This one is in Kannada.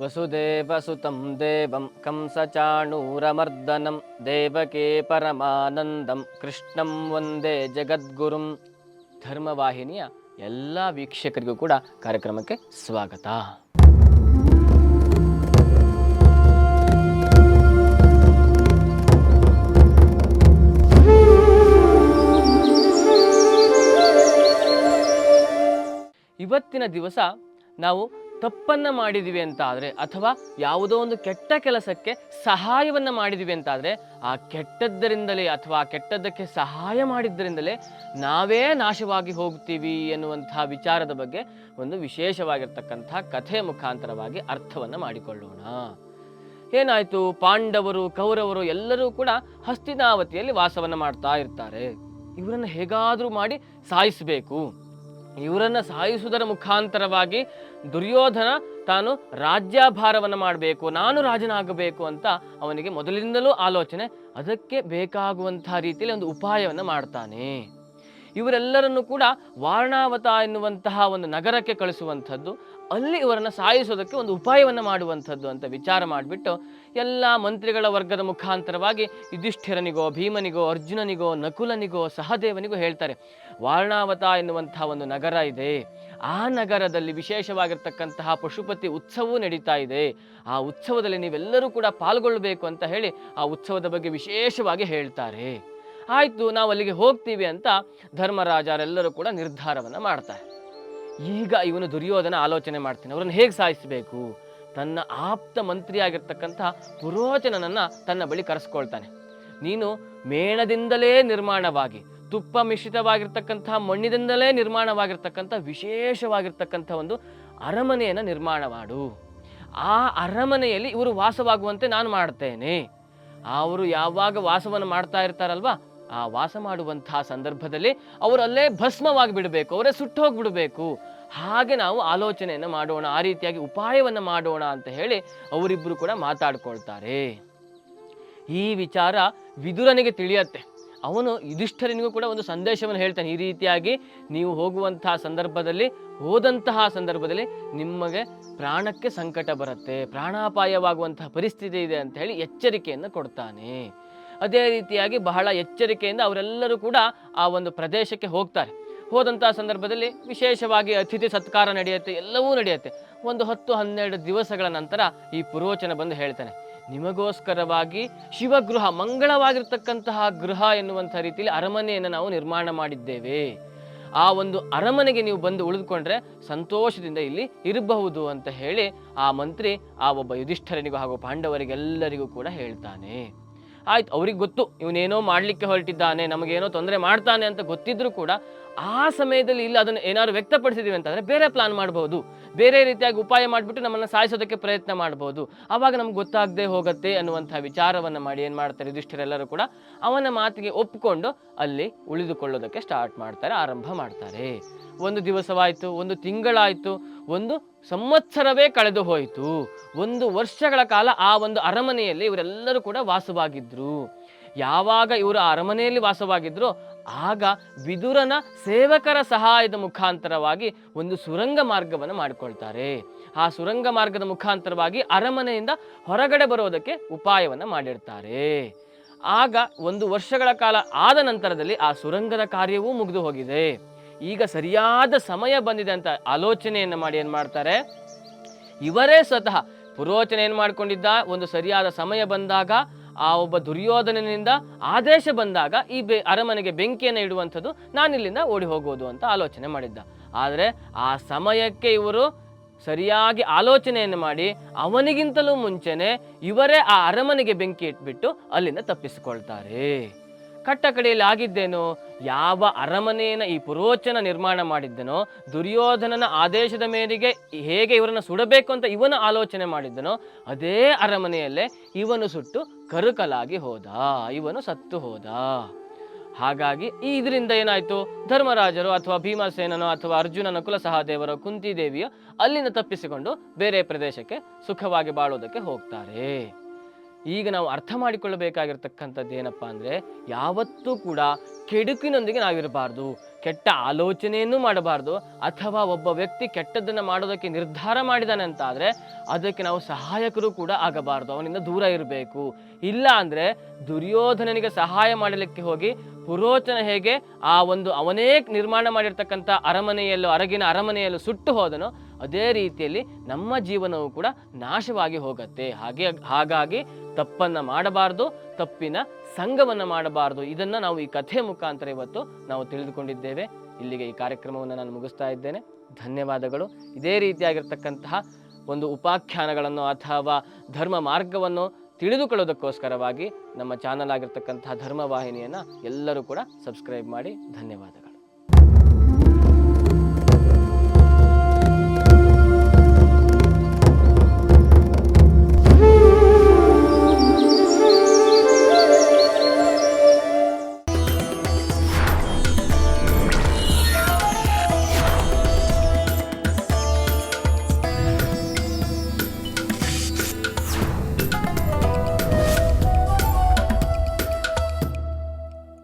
ವಸುದೇವಸುತಂ ದೇವಂ ಕಂಸಚಾಣೂರಮರ್ದನಂ ದೇವಕೇ ಪರಮಾನಂದಂ ಕೃಷ್ಣಂ ವಂದೇ ಜಗದ್ಗುರುಂ ಧರ್ಮವಾಹಿನಿಯ ಎಲ್ಲ ವೀಕ್ಷಕರಿಗೂ ಕೂಡ ಕಾರ್ಯಕ್ರಮಕ್ಕೆ ಸ್ವಾಗತ. ಇವತ್ತಿನ ದಿವಸ ನಾವು ತಪ್ಪನ್ನು ಮಾಡಿದ್ದೀವಿ ಅಂತ ಆದರೆ ಅಥವಾ ಯಾವುದೋ ಒಂದು ಕೆಟ್ಟ ಕೆಲಸಕ್ಕೆ ಸಹಾಯವನ್ನು ಮಾಡಿದ್ದೀವಿ ಅಂತಾದರೆ ಆ ಕೆಟ್ಟದ್ದರಿಂದಲೇ ಅಥವಾ ಆ ಕೆಟ್ಟದ್ದಕ್ಕೆ ಸಹಾಯ ಮಾಡಿದ್ದರಿಂದಲೇ ನಾವೇ ನಾಶವಾಗಿ ಹೋಗ್ತೀವಿ ಎನ್ನುವಂತಹ ವಿಚಾರದ ಬಗ್ಗೆ ಒಂದು ವಿಶೇಷವಾಗಿರ್ತಕ್ಕಂಥ ಕಥೆಯ ಮುಖಾಂತರವಾಗಿ ಅರ್ಥವನ್ನು ಮಾಡಿಕೊಳ್ಳೋಣ. ಏನಾಯಿತು? ಪಾಂಡವರು, ಕೌರವರು ಎಲ್ಲರೂ ಕೂಡ ಹಸ್ತಿನಾವತಿಯಲ್ಲಿ ವಾಸವನ್ನು ಮಾಡ್ತಾ ಇರ್ತಾರೆ. ಇವರನ್ನು ಹೇಗಾದರೂ ಮಾಡಿ ಸಾಯಿಸಬೇಕು. ಇವರನ್ನು ಸಾಯಿಸುವುದರ ಮುಖಾಂತರವಾಗಿ ದುರ್ಯೋಧನ ತಾನು ರಾಜ್ಯಾಭಾರವನ್ನು ಮಾಡಬೇಕು, ನಾನು ರಾಜನಾಗಬೇಕು ಅಂತ ಅವನಿಗೆ ಮೊದಲಿನಿಂದಲೂ ಆಲೋಚನೆ. ಅದಕ್ಕೆ ಬೇಕಾಗುವಂಥ ರೀತಿಯಲ್ಲಿ ಒಂದು ಉಪಾಯವನ್ನು ಮಾಡ್ತಾನೆ. ಇವರೆಲ್ಲರನ್ನು ಕೂಡ ವಾರಣಾವತ ಎನ್ನುವಂತಹ ಒಂದು ನಗರಕ್ಕೆ ಕಳಿಸುವಂಥದ್ದು. ಅಲ್ಲಿ ಇವರನ್ನು ಸಾಯಿಸೋದಕ್ಕೆ ಒಂದು ಉಪಾಯವನ್ನು ಮಾಡುವಂಥದ್ದು ಅಂತ ವಿಚಾರ ಮಾಡಿಬಿಟ್ಟು ಎಲ್ಲ ಮಂತ್ರಿಗಳ ವರ್ಗದ ಮುಖಾಂತರವಾಗಿ ಯುಧಿಷ್ಠಿರನಿಗೋ, ಭೀಮನಿಗೋ, ಅರ್ಜುನನಿಗೋ, ನಕುಲನಿಗೋ, ಸಹದೇವನಿಗೋ ಹೇಳ್ತಾರೆ, ವಾರಣಾವತ ಎನ್ನುವಂಥ ಒಂದು ನಗರ ಇದೆ. ಆ ನಗರದಲ್ಲಿ ವಿಶೇಷವಾಗಿರ್ತಕ್ಕಂತಹ ಪಶುಪತಿ ಉತ್ಸವವೂ ನಡೀತಾ ಇದೆ. ಆ ಉತ್ಸವದಲ್ಲಿ ನೀವೆಲ್ಲರೂ ಕೂಡ ಪಾಲ್ಗೊಳ್ಳಬೇಕು ಅಂತ ಹೇಳಿ ಆ ಉತ್ಸವದ ಬಗ್ಗೆ ವಿಶೇಷವಾಗಿ ಹೇಳ್ತಾರೆ. ಆಯಿತು ನಾವು ಅಲ್ಲಿಗೆ ಹೋಗ್ತೀವಿ ಅಂತ ಧರ್ಮರಾಜರೆಲ್ಲರೂ ಕೂಡ ನಿರ್ಧಾರವನ್ನು ಮಾಡ್ತಾರೆ. ಈಗ ಇವನು ದುರ್ಯೋಧನ ಆಲೋಚನೆ ಮಾಡ್ತಾನೆ. ಅವರನ್ನು ಹೇಗೆ ಸಾಯಿಸಬೇಕು? ತನ್ನ ಆಪ್ತ ಮಂತ್ರಿಯಾಗಿರ್ತಕ್ಕಂಥ ಪುರೋಚನನನ್ನು ತನ್ನ ಬಳಿ ಕರೆಸ್ಕೊಳ್ತಾನೆ. ನೀನು ಮೇಣದಿಂದಲೇ ನಿರ್ಮಾಣವಾಗಿ, ತುಪ್ಪ ಮಿಶ್ರಿತವಾಗಿರ್ತಕ್ಕಂಥ ಮಣ್ಣಿನಿಂದಲೇ ನಿರ್ಮಾಣವಾಗಿರ್ತಕ್ಕಂಥ, ವಿಶೇಷವಾಗಿರ್ತಕ್ಕಂಥ ಒಂದು ಅರಮನೆಯನ್ನು ನಿರ್ಮಾಣ ಮಾಡು ಆ ಅರಮನೆಯಲ್ಲಿ ಇವರು ವಾಸವಾಗುವಂತೆ ನಾನು ಮಾಡ್ತೇನೆ. ಅವರು ಯಾವಾಗ ವಾಸವನ್ನು ಮಾಡ್ತಾ ಇರ್ತಾರಲ್ವಾ? ಆ ವಾಸ ಮಾಡುವಂತಹ ಸಂದರ್ಭದಲ್ಲಿ ಅವರು ಅಲ್ಲೇ ಭಸ್ಮವಾಗಿ ಬಿಡಬೇಕು ಅವರೇ ಸುಟ್ಟು ಹೋಗ್ಬಿಡಬೇಕು ಹಾಗೆ ನಾವು ಆಲೋಚನೆಯನ್ನು ಮಾಡೋಣ, ಆ ರೀತಿಯಾಗಿ ಉಪಾಯವನ್ನು ಮಾಡೋಣ ಅಂತ ಹೇಳಿ ಅವರಿಬ್ಬರು ಕೂಡ ಮಾತಾಡ್ಕೊಳ್ತಾರೆ. ಈ ವಿಚಾರ ವಿದುರನಿಗೆ ತಿಳಿಯತ್ತೆ. ಅವನು ಯುಧಿಷ್ಠರಿಗೂ ಕೂಡ ಒಂದು ಸಂದೇಶವನ್ನು ಹೇಳ್ತಾನೆ. ಈ ರೀತಿಯಾಗಿ ನೀವು ಹೋಗುವಂತಹ ಸಂದರ್ಭದಲ್ಲಿ, ಹೋದಂತಹ ಸಂದರ್ಭದಲ್ಲಿ ನಿಮಗೆ ಪ್ರಾಣಕ್ಕೆ ಸಂಕಟ ಬರುತ್ತೆ, ಪ್ರಾಣಾಪಾಯವಾಗುವಂತಹ ಪರಿಸ್ಥಿತಿ ಇದೆ ಅಂತ ಹೇಳಿ ಎಚ್ಚರಿಕೆಯನ್ನು ಕೊಡ್ತಾನೆ. ಅದೇ ರೀತಿಯಾಗಿ ಬಹಳ ಎಚ್ಚರಿಕೆಯಿಂದ ಅವರೆಲ್ಲರೂ ಕೂಡ ಆ ಒಂದು ಪ್ರದೇಶಕ್ಕೆ ಹೋಗ್ತಾರೆ. ಹೋದಂಥ ಸಂದರ್ಭದಲ್ಲಿ ವಿಶೇಷವಾಗಿ ಅತಿಥಿ ಸತ್ಕಾರ ನಡೆಯುತ್ತೆ, ಎಲ್ಲವೂ ನಡೆಯುತ್ತೆ. ಒಂದು ಹತ್ತು ಹನ್ನೆರಡು ದಿವಸಗಳ ನಂತರ ಈ ಪುರೋಚನ ಬಂದು ಹೇಳ್ತಾನೆ, ನಿಮಗೋಸ್ಕರವಾಗಿ ಶಿವಗೃಹ ಮಂಗಳವಾಗಿರ್ತಕ್ಕಂತಹ ಗೃಹ ಎನ್ನುವಂಥ ರೀತಿಯಲ್ಲಿ ಅರಮನೆಯನ್ನು ನಾವು ನಿರ್ಮಾಣ ಮಾಡಿದ್ದೇವೆ. ಆ ಒಂದು ಅರಮನೆಗೆ ನೀವು ಬಂದು ಉಳಿದುಕೊಂಡ್ರೆ ಸಂತೋಷದಿಂದ ಇಲ್ಲಿ ಇರಬಹುದು ಅಂತ ಹೇಳಿ ಆ ಮಂತ್ರಿ ಆ ಒಬ್ಬ ಯುಧಿಷ್ಠರನಿಗೂ ಹಾಗೂ ಪಾಂಡವರಿಗೆಲ್ಲರಿಗೂ ಕೂಡ ಹೇಳ್ತಾನೆ. ಆಯ್ತು, ಅವ್ರಿಗೆ ಗೊತ್ತು. ಇವನೇನೋ ಮಾಡಲಿಕ್ಕೆ ಹೊರಟಿದ್ದಾನೆ, ನಮಗೇನೋ ತೊಂದರೆ ಮಾಡ್ತಾನೆ ಅಂತ ಗೊತ್ತಿದ್ರೂ ಕೂಡ ಆ ಸಮಯದಲ್ಲಿ ಇಲ್ಲ ಅದನ್ನು ಏನಾದ್ರು ವ್ಯಕ್ತಪಡಿಸಿದೀವಿ ಅಂತಂದ್ರೆ ಬೇರೆ ಪ್ಲಾನ್ ಮಾಡ್ಬೋದು. ಬೇರೆ ರೀತಿಯಾಗಿ ಉಪಾಯ ಮಾಡಿಬಿಟ್ಟು ನಮ್ಮನ್ನು ಸಾಯಿಸೋದಕ್ಕೆ ಪ್ರಯತ್ನ ಮಾಡ್ಬೋದು. ಆವಾಗ ನಮ್ಗೆ ಗೊತ್ತಾಗದೆ ಹೋಗುತ್ತೆ ಅನ್ನುವಂಥ ವಿಚಾರವನ್ನು ಮಾಡಿ ಏನು ಮಾಡ್ತಾರೆ ಯುಧಿಷ್ಠರೆಲ್ಲರೂ ಕೂಡ, ಅವನ ಮಾತಿಗೆ ಒಪ್ಪಿಕೊಂಡು ಅಲ್ಲಿ ಉಳಿದುಕೊಳ್ಳೋದಕ್ಕೆ ಸ್ಟಾರ್ಟ್ ಮಾಡ್ತಾರೆ, ಆರಂಭ ಮಾಡ್ತಾರೆ. ಒಂದು ದಿವಸವಾಯಿತು, ಒಂದು ತಿಂಗಳಾಯಿತು, ಒಂದು ಸಂವತ್ಸರವೇ ಕಳೆದು ಹೋಯಿತು. ಒಂದು ವರ್ಷಗಳ ಕಾಲ ಆ ಒಂದು ಅರಮನೆಯಲ್ಲಿ ಇವರೆಲ್ಲರೂ ಕೂಡ ವಾಸವಾಗಿದ್ರು. ಯಾವಾಗ ಇವರು ಆ ಅರಮನೆಯಲ್ಲಿ ವಾಸವಾಗಿದ್ರು ಆಗ ವಿದುರನ ಸೇವಕರ ಸಹಾಯದ ಮುಖಾಂತರವಾಗಿ ಒಂದು ಸುರಂಗ ಮಾರ್ಗವನ್ನು ಮಾಡಿಕೊಳ್ತಾರೆ. ಆ ಸುರಂಗ ಮಾರ್ಗದ ಮುಖಾಂತರವಾಗಿ ಅರಮನೆಯಿಂದ ಹೊರಗಡೆ ಬರೋದಕ್ಕೆ ಉಪಾಯವನ್ನು ಮಾಡಿರ್ತಾರೆ. ಆಗ ಒಂದು ವರ್ಷಗಳ ಕಾಲ ಆದ ನಂತರದಲ್ಲಿ ಆ ಸುರಂಗದ ಕಾರ್ಯವೂ ಮುಗಿದು ಹೋಗಿದೆ. ಈಗ ಸರಿಯಾದ ಸಮಯ ಬಂದಿದೆ ಅಂತ ಆಲೋಚನೆಯನ್ನು ಮಾಡಿ ಏನು ಮಾಡ್ತಾರೆ? ಇವರೇ ಸ್ವತಃ ಪುರೋಚನೆ ಏನು ಮಾಡಿಕೊಂಡಿದ್ದ? ಒಂದು ಸರಿಯಾದ ಸಮಯ ಬಂದಾಗ, ಆ ಒಬ್ಬ ದುರ್ಯೋಧನನಿಂದ ಆದೇಶ ಬಂದಾಗ ಈ ಬೆ ಅರಮನೆಗೆ ಬೆಂಕಿಯನ್ನು ಇಡುವಂಥದ್ದು ನಾನಿಲ್ಲಿಂದ ಓಡಿ ಹೋಗೋದು ಅಂತ ಆಲೋಚನೆ ಮಾಡಿದ್ದ. ಆದರೆ ಆ ಸಮಯಕ್ಕೆ ಇವರು ಸರಿಯಾಗಿ ಆಲೋಚನೆಯನ್ನು ಮಾಡಿ, ಅವನಿಗಿಂತಲೂ ಮುಂಚೆನೆ ಇವರೇ ಆ ಅರಮನೆಗೆ ಬೆಂಕಿ ಇಟ್ಬಿಟ್ಟು ಅಲ್ಲಿಂದ ತಪ್ಪಿಸಿಕೊಳ್ತಾರೆ. ಕಟ್ಟ ಕಡೆಯಲ್ಲಿ ಆಗಿದ್ದೇನು, ಯಾವ ಅರಮನೆಯನ್ನು ಈ ಪುರೋಚನ ನಿರ್ಮಾಣ ಮಾಡಿದ್ದನೋ, ದುರ್ಯೋಧನನ ಆದೇಶದ ಮೇರೆಗೆ ಹೇಗೆ ಇವರನ್ನು ಸುಡಬೇಕು ಅಂತ ಇವನು ಆಲೋಚನೆ ಮಾಡಿದ್ದನೋ, ಅದೇ ಅರಮನೆಯಲ್ಲೇ ಇವನು ಸುಟ್ಟು ಕರುಕಲಾಗಿ ಹೋದ, ಇವನು ಸತ್ತು ಹೋದ. ಹಾಗಾಗಿ ಈ ಇದರಿಂದ ಏನಾಯ್ತು? ಧರ್ಮರಾಜರು ಅಥವಾ ಭೀಮಸೇನನೋ ಅಥವಾ ಅರ್ಜುನನ ಕುಲ ಸಹದೇವರ ಕುಂತಿದೇವಿಯೋ, ಅಲ್ಲಿಂದ ತಪ್ಪಿಸಿಕೊಂಡು ಬೇರೆ ಪ್ರದೇಶಕ್ಕೆ ಸುಖವಾಗಿ ಬಾಳೋದಕ್ಕೆ ಹೋಗ್ತಾರೆ. ಈಗ ನಾವು ಅರ್ಥ ಮಾಡಿಕೊಳ್ಳಬೇಕಾಗಿರ್ತಕ್ಕಂಥದ್ದು ಏನಪ್ಪ ಅಂದರೆ ಯಾವತ್ತೂ ಕೂಡ ಕೆಡುಕಿನೊಂದಿಗೆ ನಾವಿರಬಾರ್ದು, ಕೆಟ್ಟ ಆಲೋಚನೆಯನ್ನು ಮಾಡಬಾರ್ದು, ಅಥವಾ ಒಬ್ಬ ವ್ಯಕ್ತಿ ಕೆಟ್ಟದ್ದನ್ನು ಮಾಡೋದಕ್ಕೆ ನಿರ್ಧಾರ ಮಾಡಿದಾನೆ ಅಂತ ಆದರೆ ಅದಕ್ಕೆ ನಾವು ಸಹಾಯಕರು ಕೂಡ ಆಗಬಾರ್ದು, ಅವನಿಂದ ದೂರ ಇರಬೇಕು. ಇಲ್ಲ ಅಂದರೆ ದುರ್ಯೋಧನನಿಗೆ ಸಹಾಯ ಮಾಡಲಿಕ್ಕೆ ಹೋಗಿ ಪುರೋಚನ ಹೇಗೆ ಆ ಒಂದು ಅವನೇ ನಿರ್ಮಾಣ ಮಾಡಿರ್ತಕ್ಕಂಥ ಅರಮನೆಯಲ್ಲೂ ಅರಗಿನ ಅರಮನೆಯಲ್ಲೂ ಸುಟ್ಟು ಹೋದನೋ ಅದೇ ರೀತಿಯಲ್ಲಿ ನಮ್ಮ ಜೀವನವು ಕೂಡ ನಾಶವಾಗಿ ಹೋಗುತ್ತೆ. ಹಾಗೆ ಹಾಗಾಗಿ ತಪ್ಪನ್ನು ಮಾಡಬಾರ್ದು, ತಪ್ಪಿನ ಸಂಘವನ್ನು ಮಾಡಬಾರ್ದು. ಇದನ್ನು ನಾವು ಈ ಕಥೆ ಮುಖಾಂತರ ಇವತ್ತು ನಾವು ತಿಳಿದುಕೊಂಡಿದ್ದೇವೆ. ಇಲ್ಲಿಗೆ ಈ ಕಾರ್ಯಕ್ರಮವನ್ನು ನಾನು ಮುಗಿಸ್ತಾ ಇದ್ದೇನೆ. ಧನ್ಯವಾದಗಳು. ಇದೇ ರೀತಿಯಾಗಿರ್ತಕ್ಕಂತಹ ಒಂದು ಉಪಾಖ್ಯಾನಗಳನ್ನು ಅಥವಾ ಧರ್ಮ ಮಾರ್ಗವನ್ನು ತಿಳಿದುಕೊಳ್ಳೋದಕ್ಕೋಸ್ಕರವಾಗಿ ನಮ್ಮ ಚಾನಲ್ ಆಗಿರ್ತಕ್ಕಂತಹ ಧರ್ಮವಾಹಿನಿಯನ್ನು ಎಲ್ಲರೂ ಕೂಡ ಸಬ್ಸ್ಕ್ರೈಬ್ ಮಾಡಿ ಧನ್ಯವಾದಗಳು.